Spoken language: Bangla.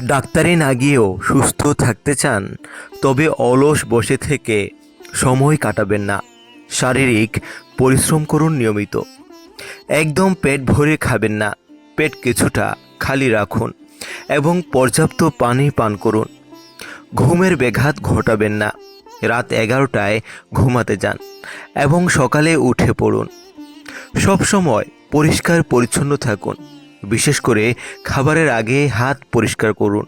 ডাক্তারে না গিয়েও সুস্থ থাকতে চান, তবে অলস বসে থেকে সময় কাটাবেন না। শারীরিক পরিশ্রম করুন নিয়মিত। একদম পেট ভরে খাবেন না। পেট কিছুটা খালি রাখুন এবং পর্যাপ্ত পানি পান করুন। ঘুমের ব্যাঘাত ঘটাবেন না। রাত এগারোটায় ঘুমাতে যান এবং সকালে উঠে পড়ুন। সবসময় পরিষ্কার পরিচ্ছন্ন থাকুন। বিশেষ করে খাবারের আগে হাত পরিষ্কার করুন।